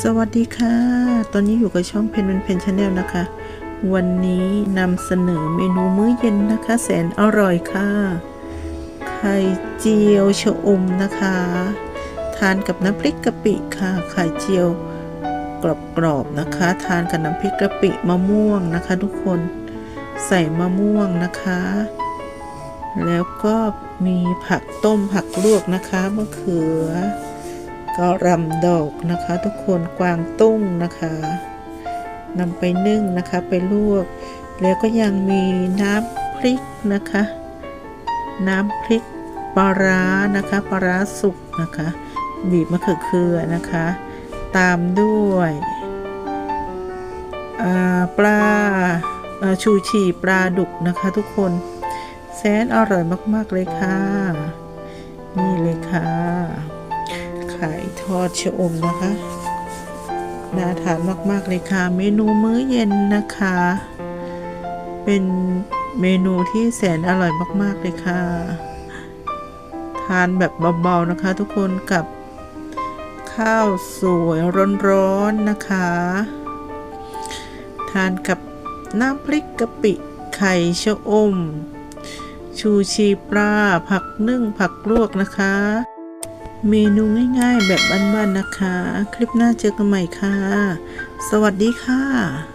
สวัสดีค่ะ ตอนนี้อยู่กับช่องเพนเพนชาแนลนะคะ วันนี้นำเสนอเมนูมื้อเย็นนะคะ แสนอร่อยค่ะ ไข่เจียวชะอมนะคะ ทานกับน้ำพริกกะปิค่ะ ไข่เจียวกรอบๆนะคะ ทานกับน้ำพริกกะปิมะม่วงนะคะ ทุกคน ใส่มะม่วงนะคะ แล้วก็มีผักต้มผักลวกนะคะมะเขือ ก็รำดอกนะคะทุกคนกวางตุ้งนะคะนำไปนึ่งนะคะไปลวก แล้วก็ยังมีน้ำพริกนะคะ น้ำพริกปลาร้านะคะปลาร้าสุกนะคะบีบมะเขือเขือนะคะ ตามด้วยปลาชูชีปลาดุกนะคะทุกคนแสนอร่อยมาก ๆ เลยค่ะ นี่เลยค่ะ ข่ทอดชะอมนะคะ น่าทานมากๆเลยค่ะ เมนูมื้อเย็นนะคะ เป็นเมนูที่แสนอร่อยมากๆเลยค่ะ ทานแบบเบาๆนะคะ ทุกคนกับข้าวสวยร้อนๆนะคะ ทานกับน้ำพริกกะปิไข่ชะอม ชูชีปลาผักนึ่งผักลวกนะคะ เมนูง่ายๆแบบบ้านๆนะคะ คลิปหน้าเจอกันใหม่ค่ะ สวัสดีค่ะ